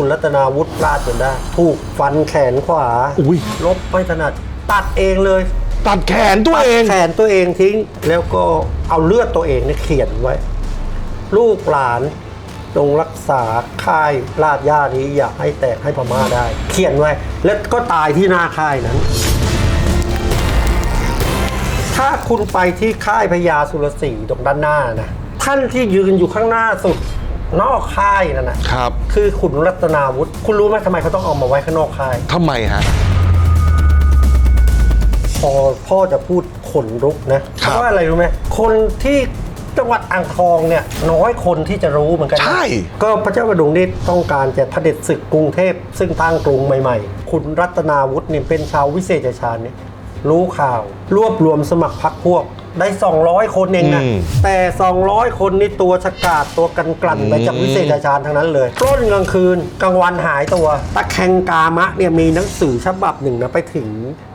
คุณรัตนาวุฒิพลาดจนได้ ถูกฟันแขนขวาอุ้ยลบไม่ถนัดตัดเองเลย ตัดแขนตัวเอง ตัดแขนตัวเองทิ้ง แล้วก็เอาเลือดตัวเองเนี่ยเขียนไว้ ลูกหลานจงรักษาค่ายลาดย่านี้อย่าให้แตกให้พม่าได้ เขียนไว้ แล้วก็ตายที่หน้าค่ายนั้น ถ้าคุณไปที่ค่ายพญาสุรศรีตรงด้านหน้านะท่านที่ยืนอยู่ข้างหน้าสุด นอกค่ายนั่นนะครับ คือขุนรัตนาวุฒิคุณรู้ไหมทำไมเขาต้องเอามาไว้ข้างนอกค่าย ทำไมฮะ พอพ่อจะพูดขนลุกนะเพครับราะว่าอะไรรู้ไหมคนที่จังหวัดอ่างทองเนี่ยน้อยคนที่จะรู้เหมือนกันนะใช่ ก็พระเจ้าประดุงนี่ต้องการจะเผด็จศึกกรุงเทพซึ่งตั้งกรุงใหม่ๆ คุณรัตนาวุฒิเนี่ยเป็นชาววิเศษชาญเนี่ยรู้ข่าว รวบรวมสมัครพรรคพวก ได้ 200 คนเองนะอืม แต่ 200 คนนี่ตัวฉกาดตัวกันกลั่นไปจากวิเศษชาญทั้งนั้นเลยปล้นกลางคืนกลางวันหายตัวตะแคงกามะเนี่ยมีหนังสือฉบับหนึ่งนะไปถึง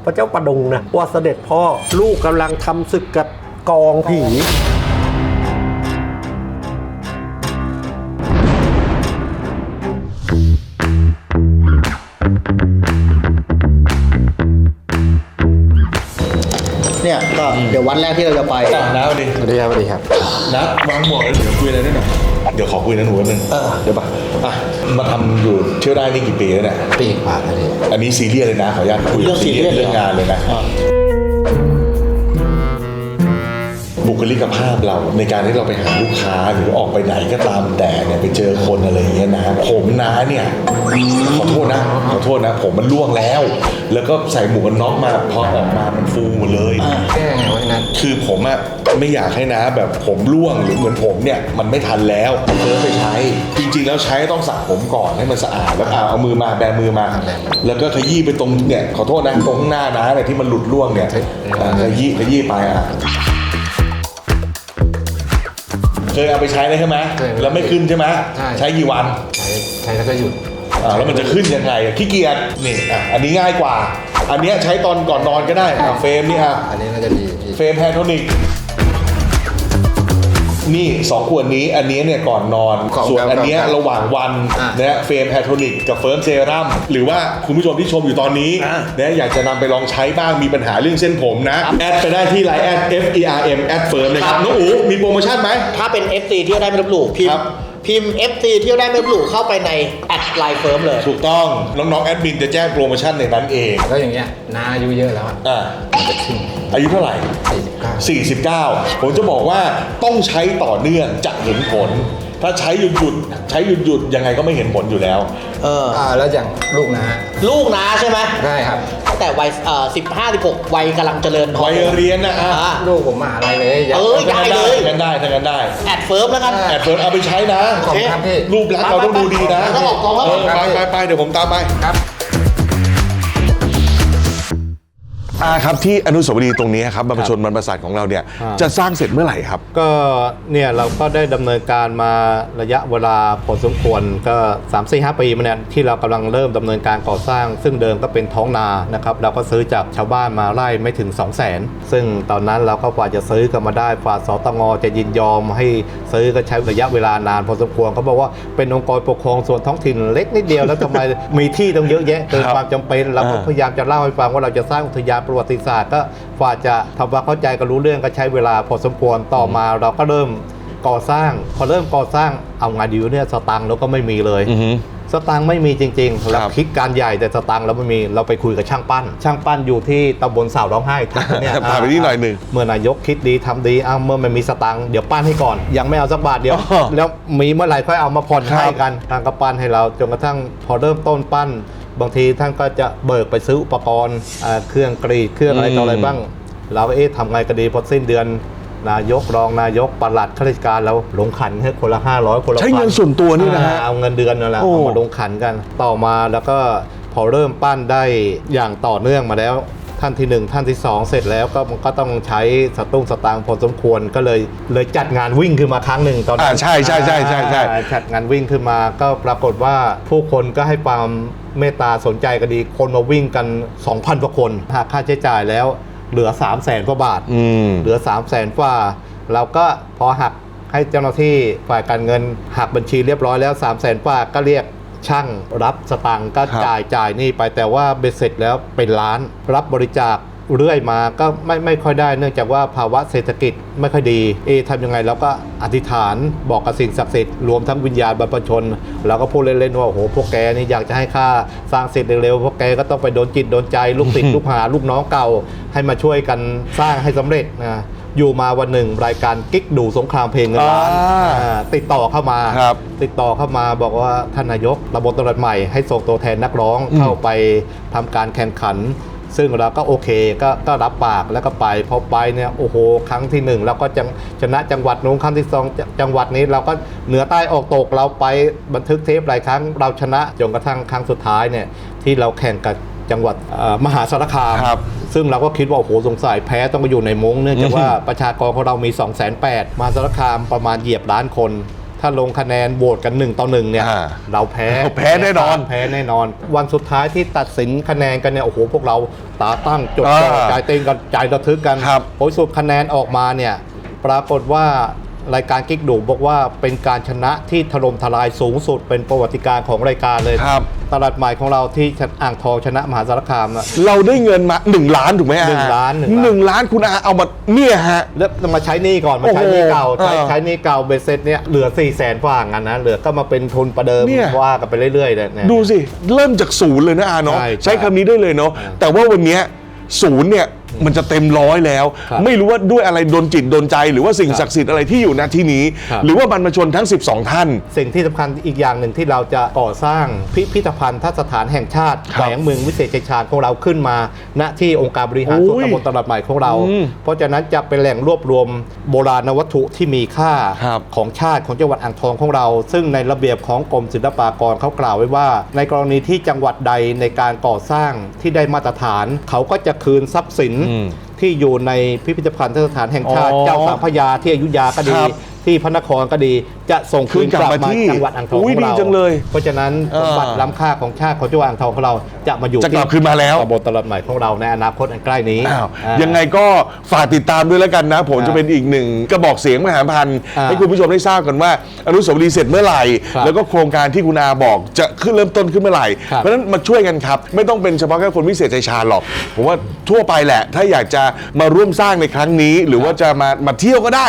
พระเจ้าประดงนะว่าเสด็จพ่อลูกกำลังทำศึกกับกองผี ก็เดี๋ยววันแรกที่เราจะไปอะนะสวัสดีสวัสดีครับสวัสดีครับนะวางหมวกแล้วเดี๋ยวคุยอะไรด้วยหน่อยเดี๋ยวขอคุยนะหนูแป๊บนึงเดี๋ยวป่ะอะมาทำอยู่เที่ยวได้นี่กี่ปีแล้วเนี่ยปีกว่าแล้วนี่อันนี้ซีเรียสเลยนะขออนุญาตคุยเรื่องซีเรียสเลยเหรอเรื่องงานเลยนะ ลิกภาพเราในการที่เราไปหาลูกค้าหรือออกไปไหนก็ตามแต่เนี่ยไปเจอคนอะไรอย่างเงี้ยนะผมนะเนี่ยขอโทษนะขอโทษนะ ผมมันล่วงแล้ว แล้วก็ใส่หมวกกันน็อกมาพอออกมามันฟูหมดเลยแก้ไงวะนั้นคือผมอะไม่อยากให้นะแบบผมร่วงหรือเหมือนผมเนี่ยมันไม่ทันแล้วเพิ่ไปใช้ จริง ๆ แล้วใช้ต้องสระผมก่อนให้มันสะอาดแล้วเอาเอามือมาแบมือมา แล้วก็ขยี้ไปตรงเนี่ยขอโทษนะตรงข้างหน้านะเนี่ยที่มันหลุดร่วงเนี่ยอ่าขยี้ขยี้ไปอะ เคยเอาไปใช้เลยใช่ไหมเคย แล้วไม่ขึ้นใช่ไหมใช่ใช้กี่วันใช้ใช้แล้วก็หยุดอ่าแล้วมันจะขึ้นยังไงขี้เกียจนี่อะอันนี้ง่ายกว่า อันเนี้ยใช้ตอนก่อนนอนก็ได้อะเฟรมนี่อะอันนี้น่าจะดีพี่เฟรมแพนโทนิก นี่สองขวดนี้อันนี้เนี่ยก่อนนอนส่วนอันเนี้ยระหว่างวันนะเฟรมแพนโทนิกกับเฟิร์มเซรั่มหรือว่าคุณผู้ชมที่ชมอยู่ตอนนี้นะอยากจะนำไปลองใช้บ้างมีปัญหาเรื่องเส้นผมนะ แอดไปได้ที่ไลน์แอด F E R M แอดเฟิร์มนะครับน้องอูมีโปรโมชั่นไหม ถ้าเป็น FC เที่ยวได้ไม่ลบหลู่พิมครัพ์บ พิมพ์ FC เที่ยวได้ไม่ลบหลู่เข้าไปในแอดไลน์เฟิร์มเลย ถูกต้องน้องๆแอดมินจะแจ้งโปรโมชั่นในนั้นเองก็อย่างเงี้ยนาอายุเยอะแล้วอะอ่ามันจะขึ้น อายุเท่าไหร่49 49 ผมจะบอกว่าต้องใช้ต่อเนื่องจะเห็นผล ถ้าใช้หยุดหยุดๆใช้หยุดหยุดๆยังไงก็ไม่เห็นผลอยู่แล้ว เออ อ่าแล้วอย่างลูกนะลูกนะใช่ไหมได้ครับ ตั้งแต่วัยเอ่อสิบห้าสิบหกวัยกำลังเจริญวัยเรียนนะอะอ่าลูกผมมหาอะไรเลยอยากเออได้เลย ถ้างั้นได้ถ้างั้นได้แอดเฟิร์มแล้วกัน แอดเฟิร์นเอาไปใช้นะ ขอบคุณครับพี่ รูปลักษณ์เราต้องดูดีนะต้องออกกองแล้ว เออไปไปไปเดี๋ยวผมตามไป ครับ อ่าครับที่อนุสาวรีย์ตรงนี้ครับบรรพชนบรรพสัตว์ของเราเนี่ยอ่า จะสร้างเสร็จเมื่อไหร่ครับ ก็เนี่ยเราก็ได้ดำเนินการมาระยะเวลาพอสมควรก็3 4 5ปีมาเนี่ยที่เรากำลังเริ่มดำเนินการก่อสร้าง ซึ่งเดิมก็เป็นท้องนานะครับเราก็ซื้อจากชาวบ้านมาไร่ไม่ถึง 2 0 0 0 0 0ซึ่งตอนนั้นเราก็กว่าจะซื้อกันมาได้กว่าสตงจะยินยอมให้ซื้อก็ใช้ระยะเวลานานพอสมควรเขาบอกว่าเป็นองค์กรปกครองส่วนท้องถิ่นเล็กนิดเดียวแล้วทำไมมีที่ต้องเยอะแยะเกินความจำเป็นเราก็อ่า พยายามจะเล่าให้ฟังว่าเราจะสร้างอุทยานประวัติศาสตร์ก็กว่าจะทำความเข้าใจกันรู้เรื่องก็ใช้เวลาพอสมควรต่อมาเราก็เริ่มก่อสร้าง พอเริ่มก่อสร้างเอางานดีเนี่ยสตังค์เราก็ไม่มีเลยอือฮึ สตังค์ไม่มีจริงๆเราครับคิดการใหญ่แต่สตังค์เราไม่มีเราไปคุยกับช่างปั้น ช่างปั้นอยู่ที่ตำบลสาวร้องไห้ทุกคนเนี่ยพาไปที่หน่อยหนึ่งเมื่อนายกคิดดีทำดีอ้าวเมื่อมันมีสตังค์เดี๋ยวปั้นให้ก่อน ยังไม่เอาสักบาทเดียวอ๋อแล้วมีเมื่อไหร่ค่อยเอามาผ่อนครับให้กันทางก็ปั้นให้เราจนกระทั่งพอเริ่มต้นปั้น บางทีท่านก็จะเบิกไปซื้ออุปกรณ์อ่าเครื่องกรีดเครื่องอะไรต่ออะไรบ้างเราก็เอ๊ะทำไงก็ดีพอสิ้นเดือน นายกรองนายกปลัดข้าราชการเราลงขันให้คนละ 500 คนละใช้เงินพัส่วนตัวนี่นะฮะอ่าเอาเงินเดือนนั่นแหละโอ้เอามาลงขันกันต่อมาแล้วก็พอเริ่มปั้นได้อย่างต่อเนื่องมาแล้วท่านที่หนึ่งท่านที่สองเสร็จแล้วก็มันก็ต้องใช้สตุ้งสตางค์พอสมควรก็เลยเลยจัดงานวิ่งขึ้นมาครั้งหนึ่งตอนนั้อ่านใช่ใช่ใช่ใช่ใช่อ่าจัดงานวิ่งขึ้นมาก็ปรากฏว่าผู้คนก็ให้ความเมตตาสนใจกันดีคนมาวิ่งกัน 2,000กว่าคนหากค่าใช้จ่ายแล้ว เหลือ3 0 0แสนกว่าบาท อืม เหลือ3 0 0แสนกว่า เราก็พอหักให้เจ้าหน้าที่ฝ่ายการเงินหักบัญชีเรียบร้อยแล้ว3 0 0แสนกว่าก็เรียกช่างรับสตังค์ก็ครับ จ่ายจ่ายนี่ไปแต่ว่าเบ็ดเสร็จแล้วเป็นล้านรับบริจาค เรื่อยมาก็ไม่ไม่ค่อยได้เนื่องจากว่าภาวะเศรษฐกิจไม่ค่อยดี เอะทำยังไงเราก็อธิษฐานบอกกับสิ่งศักดิ์สิทธิ์รวมทั้งวิญญาณบรรพชนเราก็พูดเล่นๆว่าโอ้โหพวกแกนี่อยากจะให้ข้าสร้างเสร็จเร็วๆพวกแกก็ต้องไปโดนจิตโดนใจลูกศิษย์ลูกหาลูกน้องเก่า ให้มาช่วยกันสร้างให้สำเร็จนะอยู่มาวันหนึ่งรายการกิ๊กดูสงครามเพลงเงินล้านอ่าอ่าติดต่อเข้ามาครับติดต่อเข้ามาบอกว่าท่านนายกระบบตำรวจใหม่ให้ส่งตัวแทนนักร้องอืมเข้าไปทำการแข่งขัน ซึ่งเราก็โอเคก็ก็รับปากแล้วก็ไปพอไปเนี่ยโอ้โห ครั้งที่หนึ่งเราก็จังชนะจังหวัดนู้นครั้งที่สองจจังหวัดนี้เราก็เหนือใต้ออกตกเราไปบันทึกเทปหลายครั้งเราชนะจนกระทั่งครั้งสุดท้ายเนี่ยที่เราแข่งกับจังหวัดเอ่อมหาสารคามครับซึ่งเราก็คิดว่า โอ้โห สงสัยแพ้ต้องไปอยู่ในมงเนื่องจากว่าประชากรของเรามี 2 8 0 0 0มาสารคามประมาณเหยียบล้านคน ถ้าลงคะแนนโหวตกัน1ต่อ1เนี่ย อ่าเราแพ้เราแพ้แน่นอนแพ้แน่นอน วันสุดท้ายที่ตัดสินคะแนนกันเนี่ยโอ้โหพวกเราตาตั้งจดจ่ออ่าใจเต้นกันใจระทึกกันครับ ผลสุดคะแนนออกมาเนี่ย ปรากฏว่า รายการกิ๊กดูบอกว่าเป็นการชนะที่ถล่มทลายสูงสุด เป็นประวัติการณ์ของรายการเลยครับ ตลาดใหม่ของเราที่อ่างทองชนะมหาสารคามอะเราได้เงินมา 1 ล้านถูกไหมอาหนึ่งล้านหนึ่งล้าน หนึ่งล้านคุณอาเอามาเนี่ยฮะ แล้วมาใช้หนี้ก่อนมาใช้หนี้เก่าโอ้โหใช้เออใช้หนี้เก่าเบสเซ็ตเนี่ยเหลือ4ี่แสนกว่างันนะเหลือก็มาเป็นทุนประเดิมเนี่ย ว่ากันไปเรื่อยๆเนี่ยเนี่ย ดูสิ เริ่มจากศูนย์เลยนะอาเนาะใช่ใช้คำนี้ได้เลยเนาะอ่าแต่ว่าวันเนี้ยศูนย์เนี่ย มันจะเต็มร้อยแล้ว ครับไม่รู้ว่าด้วยอะไรโดนจิตโดนใจ หรือว่าสิ่งครับศักดิ์สิทธิ์อะไรที่อยู่ณที่นี้ ครับ หรือว่าบรรพชนทั้ง 12 ท่าน สิ่งที่สำคัญอีกอย่างหนึ่งที่เราจะก่อสร้างพิพิธภัณฑ์ทัศฐานแห่งชาติครัแขบวงเมืองวิเศษชัยชาญของเราขึ้นมา ณที่องค์การบริหารส่วนโอ้ยตำบลตลาดใหม่ของเรา อืมเพราะฉะนั้นจะเป็นแหล่งรวบรวมโบราณวัตถุที่มีค่าครับของชาติของจังหวัดอ่างทองของเรา ซึ่งในระเบียบของกรมศิลปากรเขากล่าวไว้ว่า ในกรณีที่จังหวัดใดในการก่อสร้างที่ได้มาตรฐาน เขาก็จะคืนทรัพย์สินอืมที่อยู่ในพิพิธภัณฑ์สถานแห่งชาติ อ๋อเจ้าสามพระยาที่อยุธยาก็ดี ครับ ที่พระนครก็ดีจะส่งคืนคืนกลักบลับมามาที่จังหวัดอ่างทองอุ๊ขยองเราดีจังเลยเพราะฉะนั้นเออสมบัติล้ำค่าของชาติของจังหวัดอ่างทองของเราจะมาอยู่จะกลับคืนมาแล้วตำบลตลาดใหม่ของเราในอนาคตอันใกล้นี้อ้าวอ่ายังไงก็ฝากติดตามด้วยแล้วกันนะ ผมครับจะเป็นอีกหนึ่งกระบอกเสียงมหาพันธ์อ่าให้คุณผู้ชมได้ทราบกันว่าอนุสาวรีย์เสร็จเมื่อไหร่ครับแล้วก็โครงการที่คุณอาบอกจะขึ้นเริ่มต้นขึ้นเมื่อไหร่ครับเพราะฉะนั้นมาช่วยกันครับ ไม่ต้องเป็นเฉพาะแค่คนพิเศษใจชาญหรอกผมว่าทั่วไปแหละ ถ้าอยากจะมาร่วมสร้างในครั้งนี้ หรือว่าจะมามาเที่ยวก็ได้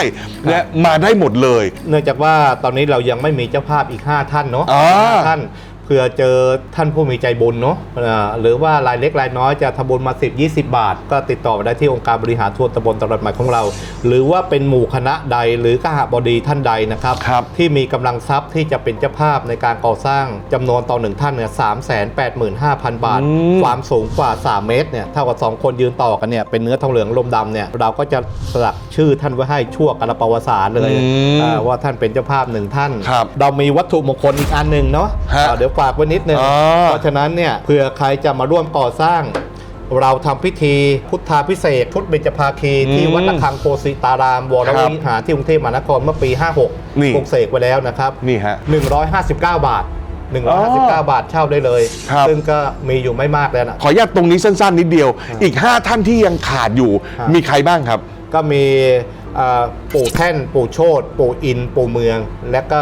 นะมาได้หมดเลย เนื่องจากว่าตอนนี้เรายังไม่มีเจ้าภาพอีก 5 ท่านเนาะอ่า ห้าท่าน เผื่อเจอท่านผู้มีใจบุญเนาะอ่าหรือว่ารายเล็กรายน้อยจะทำบุญมา 10 20 บาท ก็ติดต่อมาได้ที่องค์การบริหารส่วนตำบลตลาดใหม่ของเรา หรือว่าเป็นหมู่คณะใดหรือกหบดีท่านใดนะครับครับที่มีกำลังทรัพย์ที่จะเป็นเจ้าภาพในการก่อสร้างจำนวนต่อหนึ่งท่านเนี่ยสามแสนแปดหมื่นห้าพันบาทอืมความสูงกว่า 3 เมตรเนี่ยเท่ากับ 2 คนยืนต่อกันเนี่ยเป็นเนื้อทองเหลืองลมดำเนี่ยเราก็จะสลักชื่อท่านไว้ให้ชั่วกระประวัติศาสตร์เลยอืมอ่าว่าท่านเป็นเจ้าภาพหนึ่งท่านครับเรามีวัตถุมงคลอีกอันหนึ่งเนาะฮะอ่าเดี๋ยวฝากไว้นิดนึง อ๋อ เพราะฉะนั้นเนี่ยเผื่อใครจะมาร่วมก่อสร้าง เราทำพิธีพุทธาพิเศษกพุทธเบญจภาคีที่วัดระฆังโคสิตารามวรวิหารที่กรุงเทพมหานครเมื่อปี56นี่ปลุกเสกไว้แล้วนะครับ นี่ฮะ 159 บาท 159 บาทเช่าได้เลย ครับ ซึ่งก็มีอยู่ไม่มากแล้วนะ ขออนุญาตตรงนี้สั้นๆนิดเดียว อีก 5 ท่านที่ยังขาดอยู่ ครับ มีใครบ้างครับ ก็มีเอ่อปู่แท่น ปู่โชตปู่อิน ปู่เมือง และก็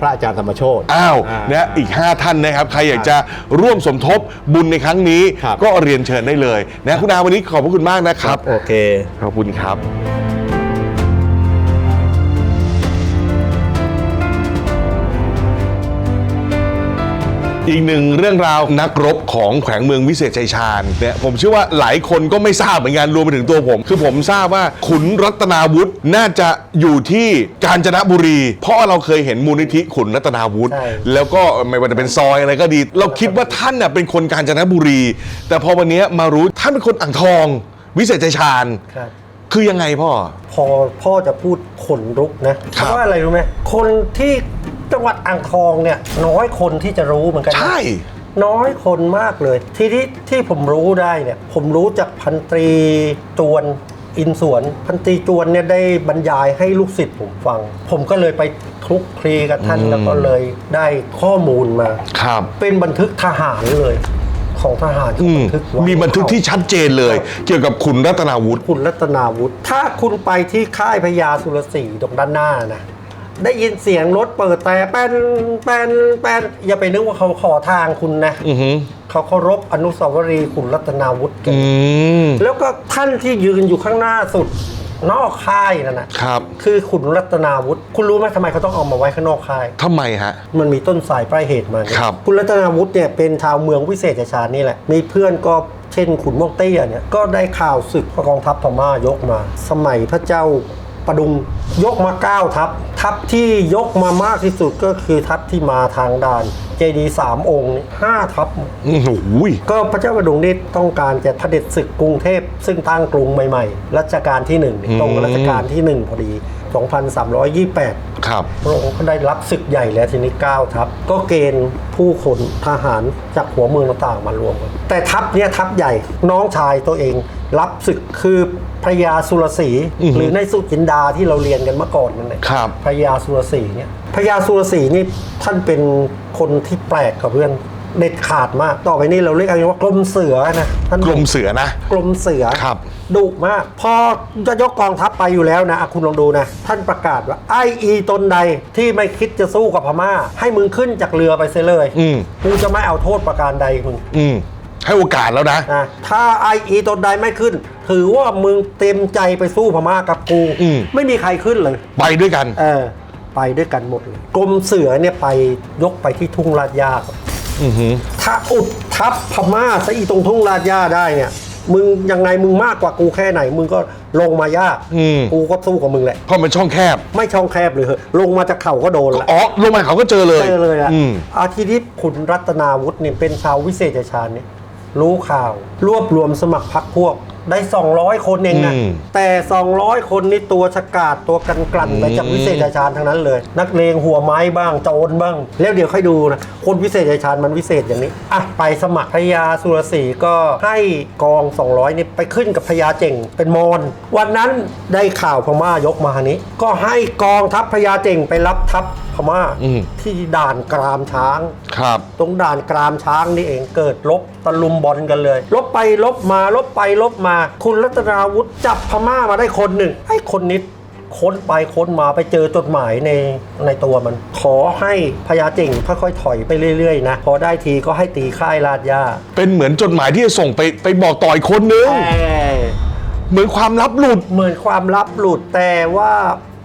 พระอาจารย์ธรรมโชต อ้าวอ่านะอีก 5 ท่านนะครับ ใครอยากจะร่วมสมทบบุญในครั้งนี้ ครับ ก็เรียนเชิญได้เลยนะคุณอาวันนี้ขอบพระคุณมากนะครับ โอเค ขอบคุณครับ อีกหนึ่งเรื่องราวนักรบของแขวงเมืองวิเศษชัยชาญเนี่ยผมเชื่อว่าหลายคนก็ไม่ทราบเหมือนกันรวมไปถึงตัวผม คือผมทราบว่าขุนรัตนาวุฒิน่าจะอยู่ที่กาญจนบุรี เพราะเราเคยเห็นมูลนิธิขุนรัตนาวุฒิใช่ แล้วก็ไม่ว่าจะเป็นซอยอะไรก็ดี เราคิดว่าท่านน่ะเป็นคนกาญจนบุรี แต่พอวันนี้มารู้ท่านเป็นคนอ่างทอง วิเศษชัยชาญ ครับ คือยังไงพ่อ พอพ่อจะพูดขนลุกนะ เพครับ ราะว่าอะไรรู้ไหมคนที่ จังหวัดอ่างทองเนี่ยน้อยคนที่จะรู้เหมือนกันนะ ใช่ น้อยคนมากเลย ที่ที่ที่ผมรู้ได้เนี่ย ผมรู้จากพันตรีจวนอินสวน พันตรีจวนเนี่ยได้บรรยายให้ลูกศิษย์ผมฟัง ผมก็เลยไปคลุกคลีกับท่านอืมแล้วก็เลยได้ข้อมูลมา ครับ เป็นบันทึกทหารเลย ของทหารเขาอืมบันทึกไว้มีบันทึกที่ชัดเจนเลย เกี่ยวกับขุนรัตนาวุฒิ คุณรัตนาวุฒิถ้าคุณไปที่ค่ายพญาสุรศรีตรงด้านหน้านะ ได้ยินเสียงรถเปิดแต่แป้นแป้นแป้นอย่าไปนึกว่าเขาขอทางคุณนะอือหือเขาเคารพอนุสาวรีย์ขุนรัตนาวุฒิกัน อืมแล้วก็ท่านที่ยืนอยู่ข้างหน้าสุดนอกค่ายนั่นนะครับ คือขุนรัตนาวุฒิคุณรู้ไหมทำไมเขาต้องเอามาไว้ข้างนอกค่าย ทำไมฮะ มันมีต้นสายปลายเหตุมาเนี่ยครับ คุณรัตนาวุฒิเนี่ยเป็นชาวเมืองวิเศษชัยชาญนี่แหละ มีเพื่อนก็เช่นขุนม่วงเตี้ยเนี่ย ก็ได้ข่าวศึกกองทัพพม่ายกมา สมัยพระเจ้า ประดุงยกมาเก้าทัพทัพที่ยกมามากที่สุดก็คือทัพที่มาทางด่านเจดีย์สามองค์นี่ห้าทัพโอ้โหก็พระเจ้าประดุงนี่ต้องการจะเผด็จศึกกรุงเทพ ซึ่งตั้งกรุงใหม่ๆ รัชกาลที่หนึ่งเนี่ยตรงกับรัชกาลที่หนึ่งพอดี 2328 ครับ พระองค์ก็ได้รับศึกใหญ่แล้วทีนี้9ทัพก็เกณฑ์ผู้ขนทหารจากหัวเมืองต่างๆมารวมกันแต่ทัพเนี่ยทัพใหญ่น้องชายตัวเอง รับศึกคือพระยาสุรศรีอือฮึหรือในสุจินดาที่เราเรียนกันเมื่อก่อนนั่นแหละครับ พระยาสุรศรีเนี่ยพระยาสุรศรีนี่ท่านเป็นคนที่แปลกกับเพื่อน เด็ดขาดมาก ต่อไปนี้เราเรียกกันว่ากลมเสือนะท่านกลมเสือนะ กลมเสือครับดุมาก พอจะยกกองทัพไปอยู่แล้วนะอะคุณลองดูนะ ท่านประกาศว่าไออีตนใดที่ไม่คิดจะสู้กับพม่า ให้มึงขึ้นจากเรือไปเสียเลยอืมกูจะไม่เอาโทษประการใดมึงอืมให้โอกาสแล้วนะนะถ้าไออีตนใดไม่ขึ้น ถือว่ามึงเต็มใจไปสู้พม่ากับกูอืมไม่มีใครขึ้นเลย ไปด้วยกัน เออ ไปด้วยกันหมดเลยกรมเสือเนี่ยไปยกไปที่ทุ่งลาดยาก่อนอือหือ ถ้าอุดทับพม่าซะอีตรงทุ่งลาดย่าได้เนี่ย มึงยังไงมึงมากกว่ากูแค่ไหน มึงก็ลงมายากอืม กูก็สู้กับมึงแหละ เพราะมันช่องแคบไม่ช่องแคบเลยเหอะลงมาจากเขาก็โดนละ อ๋อลงมาเขาก็เจอเลยเจอเลยอะอืมอาทิตย์ขุนรัตนาวุฒิเนี่ยเป็นชาววิเศษชัยชาญเนี่ยรู้ข่าว รวบรวมสมัครพรรคพวก ได้ 200 คนเองนะอืม แต่ 200 คนนี่ตัวฉกาดตัวกันกลั่นไปจากวิเศษชัยชาญทั้งนั้นเลย นักเลงหัวไม้บ้างโจรบ้าง แล้วเดี๋ยวค่อยดูนะคนวิเศษชัยชาญมันวิเศษอย่างนี้อะไปสมัครพญาสุรศรีก็ให้กอง 200นี่ไปขึ้นกับพญาเจ่งเป็นมอนวันนั้นได้ข่าวพม่ายกมาทางนี้ ก็ให้กองทัพพญาเจ่งไปรับทัพพม่าอืม ที่ด่านกรามช้าง ครับ ตรงด่านกรามช้างนี่เองเกิดลบตะลุมบอลกันเลย ลบไปลบมาลบไปลบมาคุณรัตนาวุฒิจับพม่ามาได้คนหนึ่งไอ้คนนิดค้นไปค้นมาไปเจอจดหมายในในตัวมัน ขอให้พญาเจ่งค่อยๆถอยไปเรื่อยๆนะ พอได้ทีก็ให้ตีค่ายลาดย่าเป็นเหมือนจดหมายที่จะส่งไปไปบอกต่ออีกคนนึง แต่เหมือนความลับหลุด เหมือนความลับหลุดแต่ว่า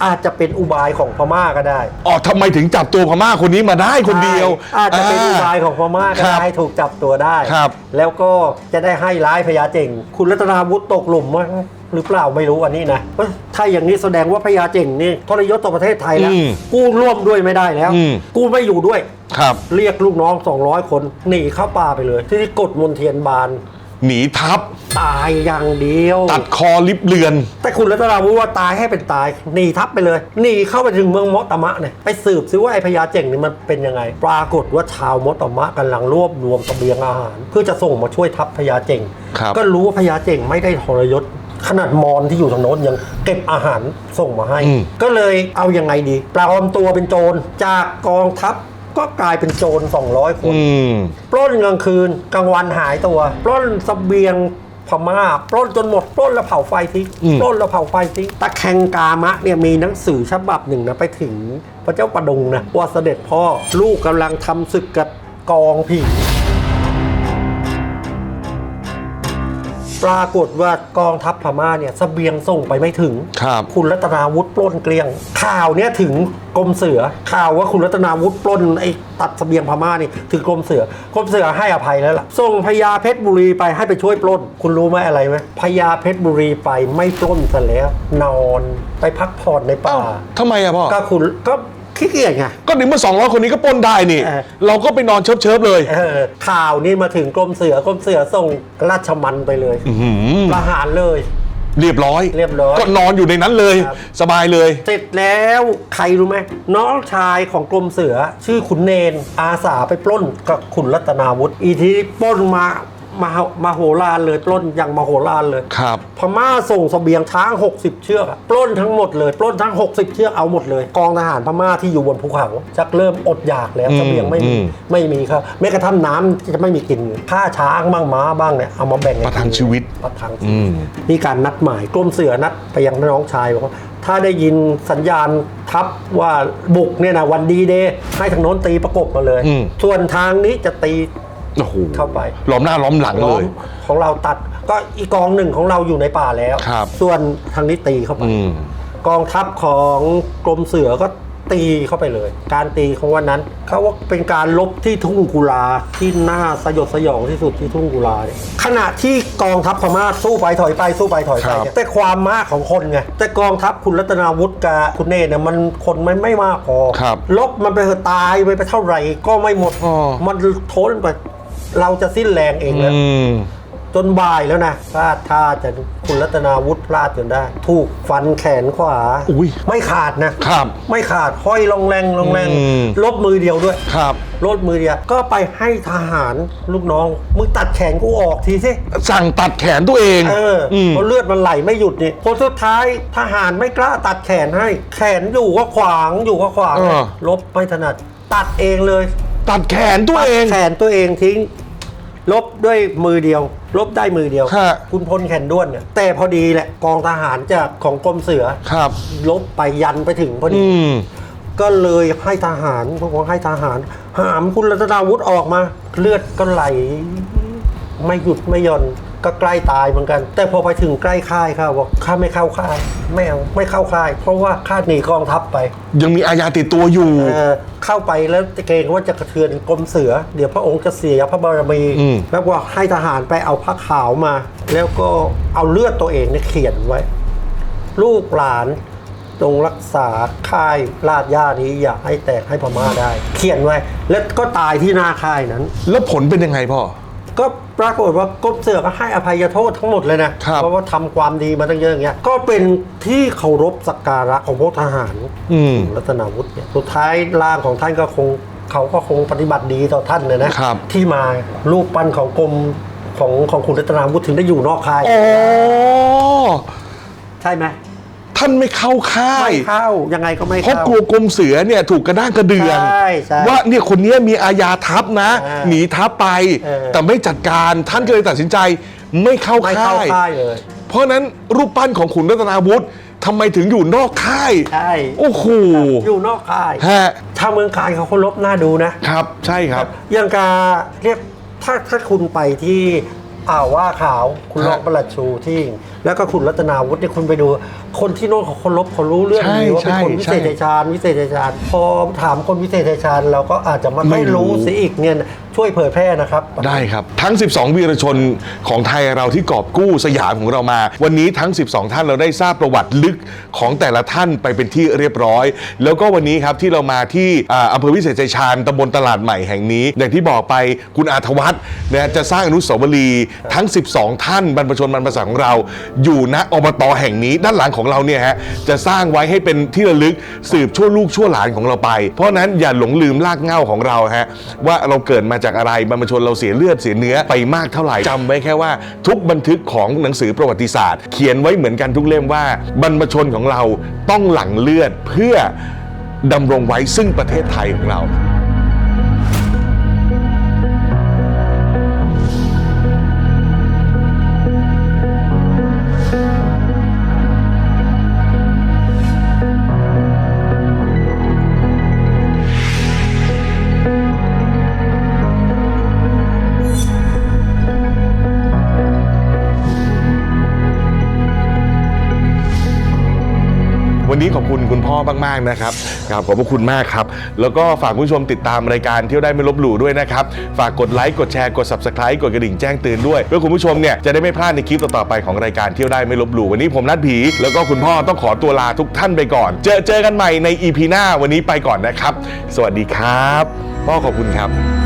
อาจจะเป็นอุบายของพม่าก็ได้ อ๋อทำไมถึงจับตัวพม่าคนนี้มาได้คนเดียว ใช่อาจจะเป็นอุบายของพม่าก็ครับได้ให้ถูกจับตัวได้ ครับแล้วก็จะได้ให้ร้ายพญาเจ่งคุณรัตนาวุฒิตกหลุมมั้งหรือเปล่าไม่รู้อันนี้นะเอ้ยถ้าอย่างนี้แสดงว่าพญาเจ่งนี่ทรยศต่อประเทศไทยแล้ว อืมกูร่วมด้วยไม่ได้แล้ว อืม กูไม่อยู่ด้วย ครับ เรียกลูกน้อง 200 คนหนีเข้าป่าไปเลย ที่นี่กดมนเทียนบาน หนีทับ ตายอย่างเดียว ตัดคอลิบเลือน แต่คุณรัตนาวุฒิว่าตายให้เป็นตายหนีทับไปเลยหนีเข้าไปถึงเมืองมอตตมะเนี่ยไปสืบซิว่าไอ้พญาเจ่งนี่มันเป็นยังไง ปรากฏว่าชาวมอตตมะกำลังรวบรวมเสบียงอาหาร เพื่อจะส่งมาช่วยทัพพญาเจ่งครับ ก็รู้ว่าพญาเจ่งไม่ได้ทรยศขนาดมอนที่อยู่ทางโน้นยังเก็บอาหารส่งมาให้ อืม ก็เลยเอายังไงดีปลอมตัวเป็นโจรจากกองทัพ ก็กลายเป็นโจร200 คน อืม ปล้นกลางคืนกลางวันหายตัว ปล้นเสบียงพม่า ปล้นจนหมด ปล้นแล้วเผาไฟทิ้งอืม ปล้นแล้วเผาไฟทิ้งตะแคงกามะเนี่ยมีหนังสือฉบับหนึ่งนะไปถึงพระเจ้าประดงนะว่าเสด็จพ่อลูกกำลังทำศึกกับกองผี ปรากฏว่ากองทัพพม่าเนี่ยเสบียงส่งไปไม่ถึงครับ คุณรัตนาวุฒิปล้นเกลี้ยง ข่าวเนี้ยถึงกรมเสือ ข่าวว่าคุณรัตนาวุฒิปล้นไอ้ตัดเสบียงพม่านี่ถึงกรมเสือกรมเสือให้อภัยแล้วล่ะส่งพญาเพชรบุรีไปให้ไปช่วยปล้น คุณรู้ไหมอะไรไหมพญาเพชรบุรีไปไม่ปล้นซะแล้ว นอนไปพักผ่อนในป่าทำไมอะพ่อก็คุณก็ ขี้เกียจไง ก็ในเมื่อ200 คนนี้ก็ปล้นได้นี่ เออ เราก็ไปนอนเชิบๆเลย เออข่าวนี้มาถึงกรมเสือกรมเสือส่งราชมันไปเลยอื้อหือประหารเลย เรียบร้อย เรียบร้อยก็นอนอยู่ในนั้นเลย ครับ สบายเลย เสร็จแล้วใครรู้ไหมน้องชายของกรมเสือชื่อขุนเนน อาสาไปปล้นกับขุนรัตนาวุฒิอีทีปล้นมา มามาโหฬารเลยปล้นอย่างมาโหฬารเลย ครับ พม่าส่งเสบียงช้าง 60 เชือกอะปล้นทั้งหมดเลยปล้นทั้ง 60 เชือกเอาหมดเลย กองทหารพม่าที่อยู่บนภูเขาจะเริ่มอดอยากแล้วอืมเสบียงไม่มีอืม ไม่มีครับแม้กระทั่งน้ำจะไม่มีกินฆ่าช้างบ้างม้าบ้างเนี่ยเอามาแบ่งกันประทังชีวิต ประทังชีอืวิตมนี่การนัดหมายกรมเสือนัดไปยังน้องชายบอกว่าถ้าได้ยินสัญญาณทัพว่าบุกเนี่ยนะวันดีเดย์ให้ทางโน้นตีประกบมาเลย อืม ส่วนทางนี้จะตี โอ้โหเข้าไป ล้อมหน้าล้อมหลังเลยของเราตัดก็อีกกองหนึ่งของเราอยู่ในป่าแล้ว ครับ ส่วนทางนี้ตีเข้าไป อืม กองทัพของกรมเสือก็ตีเข้าไปเลย การตีของวันนั้นเขาว่าเป็นการลบที่ทุ่งกุลาที่น่าสยดสยองที่สุดที่ทุ่งกุลาเนี่ยขณะที่กองทัพพม่าสู้ไปถอยไปสู้ไปถอยไปครับ เนี่ยแต่ความมากของคนไงแต่กองทัพคุณรัตนาวุฒิกับคุณเนตรเนี่ยมันคนมันไม่มากพอ ครับลบมันไปเถอะตายไปไปเท่าไหร่ก็ไม่หมด อ๋อ มันทนไป เราจะสิ้นแรงเองแล้วอืม จนบ่ายแล้วนะพลาดท่าจะคุณรัตนาวุฒิพลาดจนได้ ถูกฟันแขนขวาอุ๊ยไม่ขาดนะครับไม่ขาดห้อยลงแรงลงแรงอืม ลบมือเดียวด้วย ครับลบมือเดียวก็ไปให้ทหารลูกน้อง มึงตัดแขนกูออกทีสิ สั่งตัดแขนตัวเองเอออม เพราะเลือดมันไหลไม่หยุดนี่ผลสุดท้ายทหารไม่กล้าตัดแขนให้ แขนอยู่ก็ขวางอยู่ก็ขวางเออ ลบไม่ถนัด ตัดเองเลยตัดแขนตัวเอง ตัดแขนตัวเองทิ้ง ลบด้วยมือเดียว ลบได้มือเดียว ฮะ คุณพลแขนด้วนเนี่ยแต่พอดีแหละกองทหารจากของกรมเสือ ครับ ลบไปยันไปถึงพอดี อืม ก็เลยให้ทหารพวกว่าให้ทหาร หามคุณรัตนาวุฒิออกมา เลือดก็ไหล ไม่หยุดไม่หย่อน ก็ใกล้ตายเหมือนกัน แต่พอไปถึงใกล้ค่ายค่ะบอกข้าไม่เข้าค่ายไม่เอาไม่เข้าค่าย เพราะว่าข้าหนีกองทัพไป ยังมีอาญาติดตัวอยู่ เอ่อเข้าไปแล้วเกรงว่าจะกระเทือนกรมเสือ เดี๋ยวพระองค์จะเสียพระบารมีอืม แล้วว่าให้ทหารไปเอาผ้าขาวมา แล้วก็เอาเลือดตัวเองเนี่ยเขียนไว้ ลูกหลานจงรักษาค่ายลาดย่านี้อย่าให้แตกให้พม่าได้ เขียนไว้ แล้วก็ตายที่หน้าค่ายนั้น แล้วผลเป็นยังไงพ่อ ก็ปรากฏว่ากรมเสือก็ให้อภัยโทษทั้งหมดเลยนะ ครับ เพราะว่าทำความดีมาตั้งเยอะอย่างเงี้ย ก็เป็นที่เคารพสักการะของพวกทหาร อืม รัตนาวุฒิเนี่ยสุดท้ายร่างของท่านก็คงเขาก็คงปฏิบัติดีต่อท่านเลยนะครับ ที่มารูปปั้นของกรมของของคุณรัตนาวุฒิถึงได้อยู่นอกค่ายอ๋อใช่ไหม ท่านไม่เข้าค่าย ไม่เข้ายังไงก็ไม่เพราะเข้า กลัวกรมเสือเนี่ยถูกกระด้างกระเดืองใช่ใช่ว่าเนี่ยคนเนี้ยมีอาญาทัพนะ อ่าหนีทัพไป เออ แต่ไม่จัดการท่านก็เลยตัดสินใจไม่เข้าไม่เข้าค่าย ค่ายเลย เพราะฉะนั้นรูปปั้นของขุนรัตนาวุฒิทำไมถึงอยู่นอกค่าย ใช่ โอ้โหอยู่นอกค่ายฮะชาวเมืองการเขาเคารพน่าดูนะ ครับใช่ครับ อย่างกาเรียกถ้าถ้าคุณไปที่ อ่าวว่าขาว คุณฮะลองประหลัดชูที่ แล้วก็คุณรัตนาวุฒิเนี่ยคุณไปดู คนที่โน่นเขาเคารพเขารู้เรื่องใช่ดีว่าเป็นคนใช่วิเศษใช่ชัยชาญวิเศษชัยชาญพอถามคนวิเศษชัยชาญเราก็อาจจะไม่ไม่ไม่รู้รู้สิอีกเนี่ย ช่วยเผยแพร่นะครับ ได้ครับ ทั้ง 12 วีรชนของไทยเราที่กอบกู้สยามของเรามา วันนี้ทั้ง 12 ท่านเราได้ทราบประวัติลึกของแต่ละท่านไปเป็นที่เรียบร้อย แล้วก็วันนี้ครับที่เรามาที่อ่าอำเภอวิเศษชัยชาญตำบลตลาดใหม่แห่งนี้ อย่างที่บอกไปคุณอาทวัฒน์นะจะสร้างอนุสาวรีย์ทั้ง 12 ท่านบรรพชนบรรพส์ของเรา อยู่ณอบตแห่งนี้ด้านหลังของเราเนี่ยฮะจะสร้างไว้ให้เป็นที่ระลึกสืบชั่วลูกชั่วหลานของเราไป เพราะฉะนั้นอย่าหลงลืมรากเหง้าของเราฮะว่าเราเกิดมาจากอะไรบรรพชนเราเสียเลือดเสียเนื้อไปมากเท่าไหร่จำไว้แค่ว่าทุกบันทึกของหนังสือประวัติศาสตร์ เขียนไว้เหมือนกันทุกเล่มว่า บรรพชนของเราต้องหลั่งเลือดเพื่อดำรงไว้ซึ่งประเทศไทยของเรา วันนี้ขอบคุณคุณพ่อมากๆนะครับครับขอบพระคุณมากครับ แล้วก็ฝากผู้ชมติดตามรายการเที่ยวได้ไม่ลบหลู่ด้วยนะครับ ฝากกดไลค์กดแชร์กด subscribe กดกระดิ่งแจ้งเตือนด้วยเพื่อคุณผู้ชมเนี่ยจะได้ไม่พลาดในคลิปต่อๆไปของรายการเที่ยวได้ไม่ลบหลู่วันนี้ผมนัดผี แล้วก็คุณพ่อต้องขอตัวลาทุกท่านไปก่อน เจอเจอกันใหม่ใน EP หน้าวันนี้ไปก่อนนะครับ สวัสดีครับ พ่อขอบคุณครับ